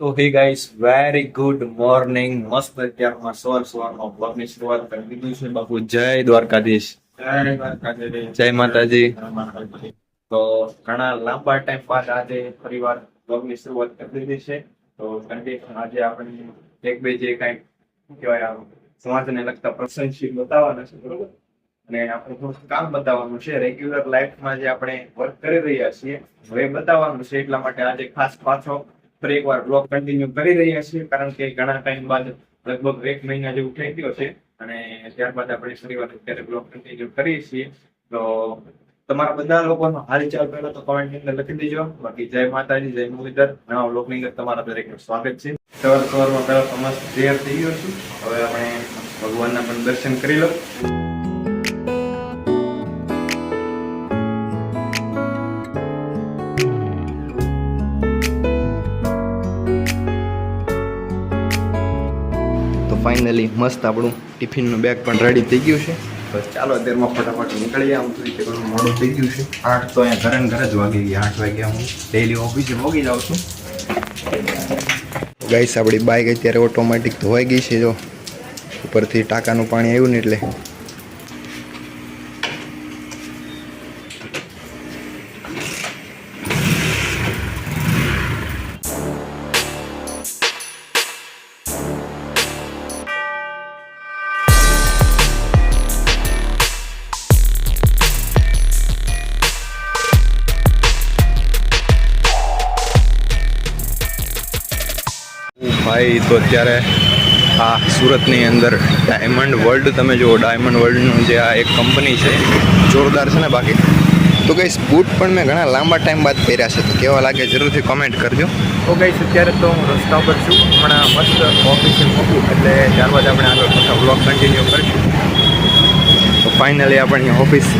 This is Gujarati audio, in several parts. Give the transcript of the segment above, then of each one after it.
તો હે ગાઈસ વેરી ગુડ મોર્નિંગ મસ્ત અત્યારમાં સવાર સવારમાં બ્લોગની શરૂઆત કરી દીધું છે. બાપુ જય દ્વારકાધીશ. જય જય માતાજી. તો ઘણા લાંબા ટાઈમ બાદ આજે ફરીવાર બ્લોગની શરૂઆત કરી દીધી છે. તો કંટિન્યુ આજે આપણે એક બે જે કઈ કહેવાય સમાજને લગતા પ્રસંગશીલ બતાવવાના છે બરોબર? અને આપણે થોડું કામ બતાવવાનું છે. રેગ્યુલર લાઈફમાં જે આપણે વર્ક કરી રહ્યા છીએ હવે એ બતાવવાનું છે. એટલા માટે આજે ખાસ પાછો ફરી એકવાર બ્લોગ કન્ટિન્યુ કરી રહ્યા છીએ, કારણ કે ઘણા ટાઈમ બાદ લગભગ એક મહિના જેવું થઈ ગયો છે અને ત્યારબાદ આપણે શનિવાર અત્યારે બ્લોગ કન્ટિન્યુ કરીએ છીએ. તો તમારા બધા લોકોનો હાલચાલ પહેલા તો કોમેન્ટની અંદર લખી દેજો. બાકી જય માતાજી, જય મુરલીધર. નવા બ્લોગની અંદર તમારા દરેકનું સ્વાગત છે. સવાર સવારમાં પહેલા તો મસ્ત તૈયાર થઈ ગયો છું. હવે આપણે ભગવાનના પણ દર્શન કરી લો ફાઇનલી મસ્ત આપણું ટિફિનનું બેગ પણ રેડી થઈ ગયું છે. બસ ચાલો અત્યારમાં ફટાફટ નીકળીએ. આમ તો રીતે ઘણું મોડું થઈ ગયું છે. આઠ તો અહીંયા ઘરે ઘરે જ વાગી ગયા. આઠ વાગ્યા હું ડેલી ઓફિસે ભોગી જાઉં છું. ગાઈસ આપણી બાઇક અત્યારે ઓટોમેટિક ધોવાઈ ગઈ છે, જો. ઉપરથી ટાંકાનું પાણી આવ્યું ને એટલે ભાઈ તો અત્યારે આ સુરતની અંદર ડાયમંડ વર્લ્ડ તમે જુઓ ડાયમંડ વર્લ્ડનું જે આ એક કંપની છે જોરદાર છે ને બાકી? તો કઈ બૂટ પણ મેં ઘણા લાંબા ટાઈમ બાદ પહેર્યા છે તો કેવા લાગે જરૂરથી કોમેન્ટ કરજો. તો કઈ અત્યારે તો હું રસ્તા પર છું હમણાં મસ્ત ઓફિસે મૂકું એટલે ત્યારબાદ આપણે આગળ પાછા બ્લોગ કન્ટિન્યુ કરીશું. તો ફાઇનલી આપણી ઓફિસ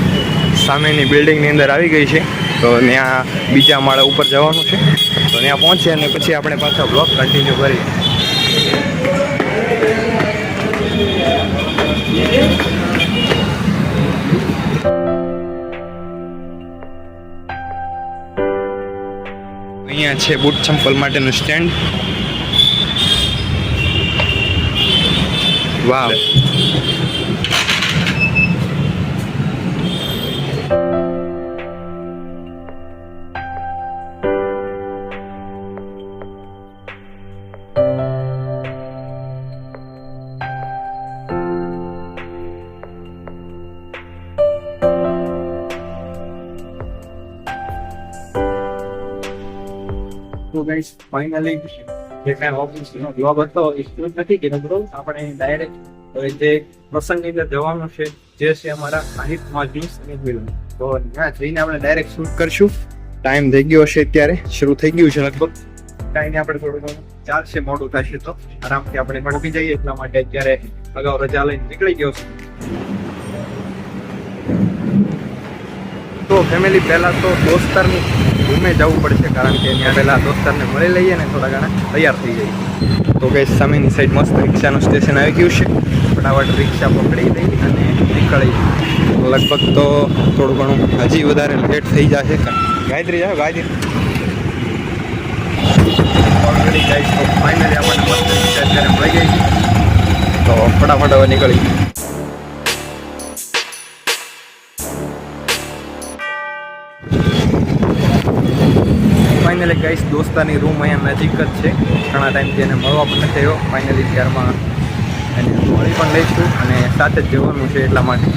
સામેની બિલ્ડિંગની અંદર આવી ગઈ છે તો ત્યાં બીજા માળા ઉપર જવાનું છે તો ત્યાં પહોંચીએ અને પછી આપણે પાછા બ્લોગ કન્ટિન્યુ કરીએ. અહીંયા છે બૂટ ચંપલ માટેનું સ્ટેન્ડ. વાવ. તો ગાઈસ ફાઇનલી કાંઈ છે, જે છે અમારા સાહિત્યમાં આપણે ડાયરેક્ટ શૂટ કરશું. ટાઈમ થઈ ગયો હશે અત્યારે, શરૂ થઈ ગયું છે લગભગ. ટાઈમે આપણે થોડું ચાલશે, મોડું થશે તો. આરામથી આપણે પહોંચી જઈએ, એટલા માટે અત્યારે અગાઉ રજા લઈને નીકળી ગયો છું. તો ફેમિલી પહેલા તો દોસ્તારની રૂમે જવું પડશે, કારણ કે ત્યાં પહેલા દોસ્તારને મળી લઈએ ને થોડા ઘણા તૈયાર થઈ જઈએ. તો ગઈ સામેની સાઈડ મસ્ત રિક્ષાનું સ્ટેશન આવી ગયું છે. ફટાફટ રિક્ષા પકડી દઈ અને નીકળી. લગભગ તો થોડું ઘણું હજી વધારે લેટ થઈ જશે ગાયત્રી જાઓ, ગાયત્રી. ઓલરેડી તો ફાઇનલી આપણને મસ્ત રિક્ષા અત્યારે મળી ગઈ. તો ફટાફટ હવે નીકળી. ફાઇનલી ગઈશ દોસ્તાની રૂમ અહીંયા નજીક જ છે. ઘણા ટાઈમથી એને મળવા પણ થયો ફાઇનલી ત્યારમાં એને મળી પણ લઈશું અને સાથે જ જવાનું છે એટલા માટે.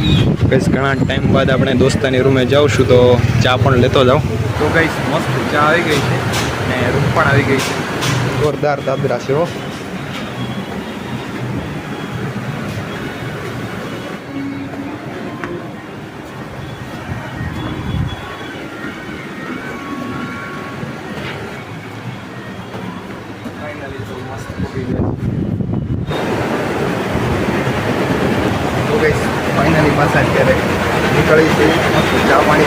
ગાઈસ ઘણા ટાઈમ બાદ આપણે દોસ્તાની રૂમે જાઉં છું તો ચા પણ લેતો જાઉં. તો ગાઈસ મસ્ત ચા આવી ગઈ છે અને રૂમ પણ આવી ગઈ છે. જોરદાર દાદરા છે અને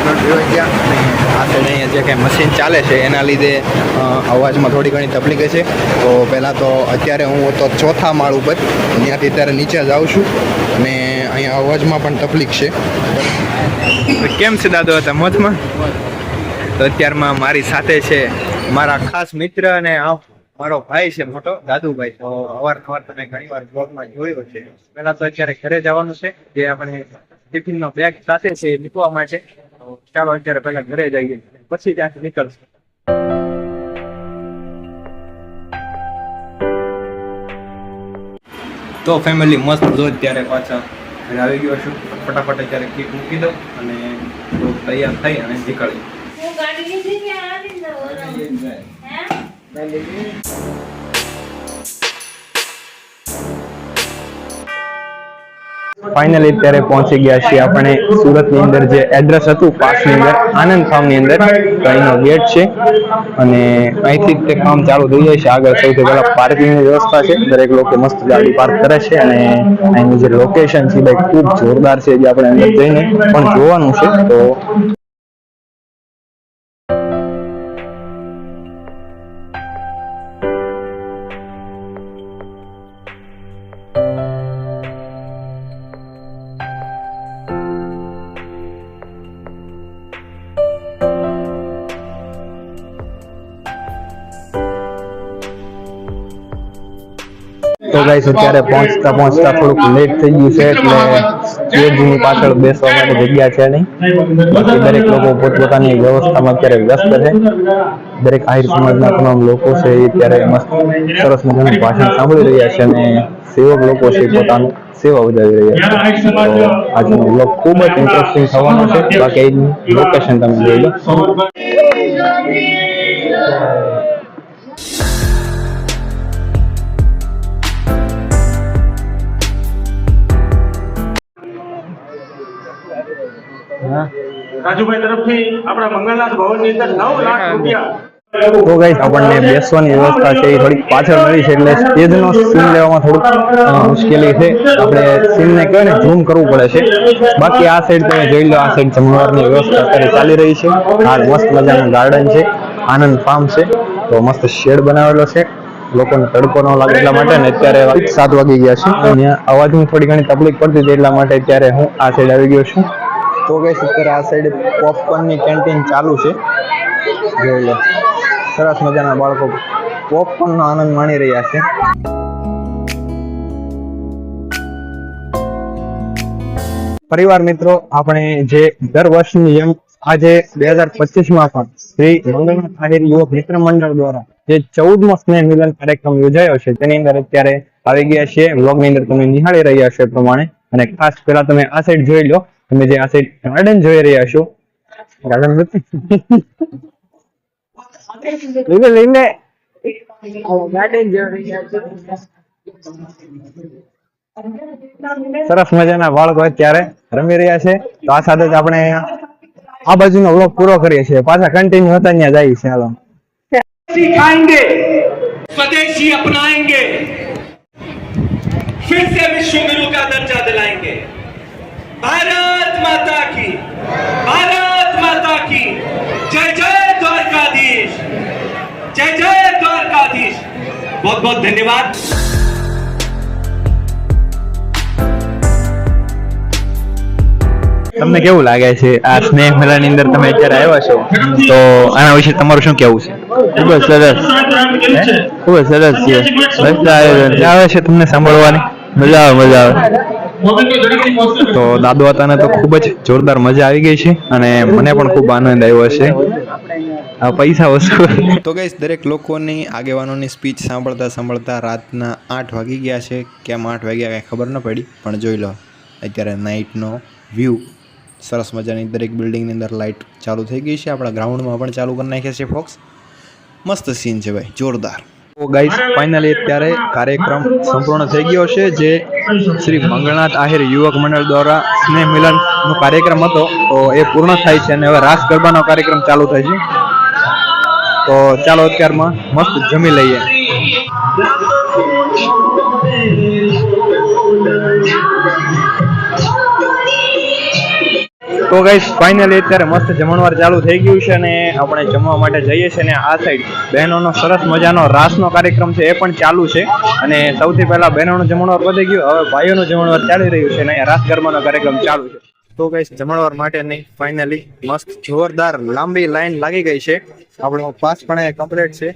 આ અહીંયા મશીન ચાલે છે, એના લીધે અવાજમાં થોડી ઘણી તકલીફ છે તો પહેલાં તો અત્યારે હું તો ચોથા માળ ઉપર, ત્યાંથી અત્યારે નીચે જાઉં છું. અને અહીંયા અવાજમાં પણ તકલીફ છે. કેમ છે દાદો હતા મોજમાં તો અત્યારમાં મારી સાથે છે મારા ખાસ મિત્ર અને મારો ભાઈ છે મોટો, દાદુભાઈ. તો અવારનવાર તમે ઘણી વાર બ્લોગમાં જોયો છે. પહેલા તો અત્યારે ઘરે જવાનું છે, જે આપણે ટિફિન નો બેગ સાથે છે મૂકવા માટે. ચાલો અત્યારે પહેલા ઘરે જઈએ. પછી ત્યાંથી નીકળશું. તો ફેમિલી મસ્ત જો અત્યારે પાછા ઘરે આવી ગયો છું. ફટાફટ અત્યારે કેક મૂકી દઉં અને તૈયાર થઈ અને નીકળી ફાઇનલી અત્યારે પહોંચી ગયા છીએ આપણે સુરતની અંદર જે એડ્રેસ હતું પાસની અંદર, આનંદ ફાર્મની અંદર તો અહીંનો ગેટ છે. અને અહીંથી તે કામ ચાલુ થઈ જાય છે. આગળ સૌથી પહેલા પાર્કિંગની વ્યવસ્થા છે. દરેક લોકો મસ્ત ગાડી પાર્ક કરે છે અને અહીંનું જે લોકેશન છે ભાઈ ખૂબ જોરદાર છે. જે આપણે અંદર જઈને પણ જોવાનું છે, તો તો ગાઈસ અત્યારે પહોંચતા પહોંચતા થોડુંક લેટ થઈ ગયું છે, એટલે સ્ટેજની પાછળ બેસવા માટે જગ્યા છે નહીં. બાકી દરેક લોકો પોતપોતાની વ્યવસ્થામાં અત્યારે વ્યસ્ત છે. દરેક આહિર સમાજના તમામ લોકો છે એ અત્યારે મસ્ત સરસ મજાનું ભાષણ સાંભળી રહ્યા છે અને સેવક લોકો છે પોતાનું સેવા વધારી રહ્યા છે. તો આજનો બ્લોગ ખૂબ જ ઇન્ટરેસ્ટિંગ થવાનો છે. બાકી લોકેશન તમે જોઈ લો. રાજુભાઈ તરફથી આપણા મંગળનાથ ભવનની અંદર નવ લાખ રૂપિયા. તો ગાઈસ આપણને બેસવાની વ્યવસ્થા છે એ થોડીક પાછળ મળી છે એટલે સ્ટેજનો સીન લેવામાં થોડુંક મુશ્કેલી છે. આપણે સીનને કહેવાય ને ઝૂમ કરવું પડે છે? બાકી આ સાઈડ તમે જોઈ લો આ સાઈડ જમણવારની વ્યવસ્થા અત્યારે ચાલી રહી છે. આ મસ્ત મજાનું ગાર્ડન છે આનંદ ફાર્મ છે. તો મસ્ત શેડ બનાવેલો છે. લોકોને તડકો ન લાગે એટલા માટે ને અત્યારે સાત વાગી ગયા છે. અહીંયા અવાજની થોડી ઘણી તકલીફ પડતી હતી એટલા માટે અત્યારે હું આ સાઈડ આવી ગયો છું. તો ગઈ અત્યારે આ સાઈડ પોપકોર્નની કેન્ટીન ચાલુ છે. જોઈ લો. સરસ મજાના બાળકો પોપકોર્ન નો આનંદ માણી રહ્યા છે. પરિવાર મિત્રો, આપણે જે દર વર્ષની જેમ આજે બે હજાર પચીસમાં પણ શ્રી મંગળનાથ આહિર યુવક મિત્ર મંડળ દ્વારા જે ચૌદમો સ્નેહ મિલન કાર્યક્રમ યોજાયો છે, તેની અંદર અત્યારે આવી ગયા છે વ્લોગની અંદર તમે નિહાળી રહ્યા છો એ પ્રમાણે. અને ખાસ પહેલા તમે આ સાઈડ જોઈ લો. તમે જે આ સાઈડ ગાર્ડન જોઈ રહ્યા છો ગાર્ડન લઈને લઈને સરસ મજાના બાળકો અત્યારે રમી રહ્યા છે તો આ સાથે જ આપણે આ બાજુનો વ્લોગ પૂરો કરીએ છીએ પાછા કન્ટિન્યુ હતા ત્યાં જઈએ છીએ હાલો सिखाएंगे स्वदेशी अपनाएंगे फिर से विश्व गुरु का दर्जा दिलाएंगे भारत माता की भारत माता की जय जय द्वारकाधीश जय जय द्वारकाधीश बहुत बहुत धन्यवाद તમને કેવું લાગે છે આ સ્નેહ મેળાની અંદર તમે અત્યારે આવ્યા છો તો આના વિશે તમારું શું કેવું છે ખૂબ જ સરસ ખૂબ જ સરસ છે મજા આવે છે તમને સાંભળવાની મજા આવે મજા આવે તો દાદુ હતાને તો ખૂબ જ જોરદાર મજા આવી ગઈ છે અને મને પણ ખૂબ આનંદ આવ્યો છે આ પૈસા વસ્તુ. તો ગઈશ દરેક લોકોની આગેવાનોની સ્પીચ સાંભળતા સાંભળતા રાતના આઠ વાગી ગયા છે. કેમ આઠ વાગ્યા કાંઈ ખબર ન પડી પણ જોઈ લો અત્યારે નાઇટનો વ્યૂ સરસ મજાની દરેક બિલ્ડિંગની અંદર લાઇટ ચાલુ થઈ ગઈ છે. આપણા ગ્રાઉન્ડમાં પણ ચાલુ કરી નાખ્યા છે ફોક્સ મસ્ત સીન છે ભાઈ જોરદાર. તો ગાઈસ ફાઇનલી અત્યારે કાર્યક્રમ સંપૂર્ણ થઈ ગયો છે જે શ્રી મંગળનાથ આહિર યુવક મંડળ દ્વારા સ્નેહ મિલન નો કાર્યક્રમ હતો. તો એ પૂર્ણ થાય છે અને હવે રાસ ગરબાનો કાર્યક્રમ ચાલુ થાય છે. તો ચાલો અત્યારમાં મસ્ત જમી લઈએ. તો ગાઈસ ફાઇનલી અત્યારે મસ્ત જમણવાર ચાલુ થઈ ગયું છે અને આપણે જમવા માટે જઈએ છીએ અને આ સાઈડ બહેનોનો સરસ મજાનો રાસનો કાર્યક્રમ છે એ પણ ચાલુ છે. અને સૌથી પહેલા બહેનોનું જમણવાર વધી ગયું, હવે ભાઈઓનું જમણવાર ચાલી રહ્યું છે અને અહીંયા રાસ ગરબાનો કાર્યક્રમ ચાલુ છે. તો કઈ જમણવાર માટેની ફાઇનલી મસ્ત જોરદાર લાંબી લાઈન લાગી ગઈ છે. આપણો પાસ પણ કમ્પ્લીટ છે.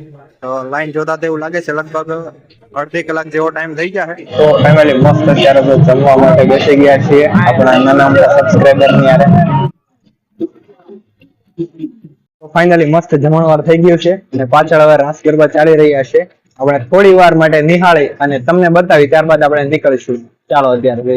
તો લાઈન જોતા તેવું લાગે છે લગભગ અડધી કલાક જેવો ટાઈમ થઈ ગયા છે. તો ફાઇનલી મસ્ત અત્યારે તો જમવા માટે બેસી ગયા છીએ આપણા નાના મોટા સબસ્ક્રાઇબરની યારે ફાઇનલી મસ્ત જમણવાર થઈ ગયું છે અને પાછળ હવે રાસ ગરબા ચાલી રહ્યા છે. આપણે થોડી વાર માટે નિહાળી અને તમને બતાવી ત્યારબાદ આપણે નીકળીશું. ચાલો અત્યારે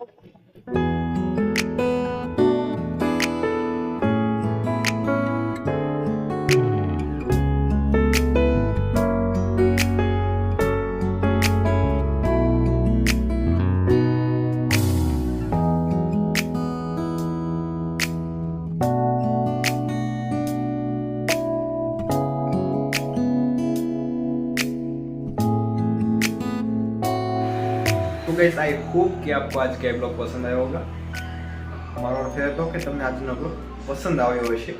ગાઈસ આઈ હોપ કે આપકો આજ કે બ્લોગ પસંદ આવ્યો હોગા. મારો અર્થ એ હતો કે તમને આજનો બ્લોગ પસંદ આવ્યો હશે.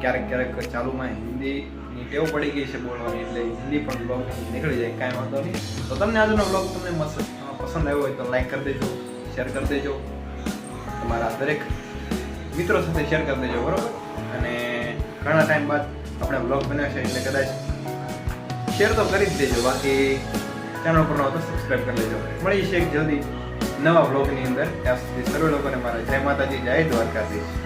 ક્યારેક ક્યારેક ચાલુમાં હિન્દીની ટેવ પડી ગઈ છે બોલવાની, એટલે હિન્દી પણ બ્લોગ નીકળી જાય, કાંઈ વાંધો નહીં. તો તમને આજનો બ્લોગ તમને મસ્ત પસંદ આવ્યો હોય તો લાઈક કરી દેજો શેર કરી દેજો. તમારા દરેક મિત્રો સાથે શેર કરી દેજો, બરાબર? અને ઘણા ટાઈમ બાદ આપણે બ્લોગ બનાવ્યો છે એટલે કદાચ શેર તો કરી જ દેજો. બાકી ચેનલ પર ન તો સબસ્ક્રાઈબ કરી લેજો. મળી છે એક જલ્દી નવા બ્લોગની અંદર. ત્યાં સર્વે લોકોને મારા જય માતાજી, જય દ્વારકાધીશ.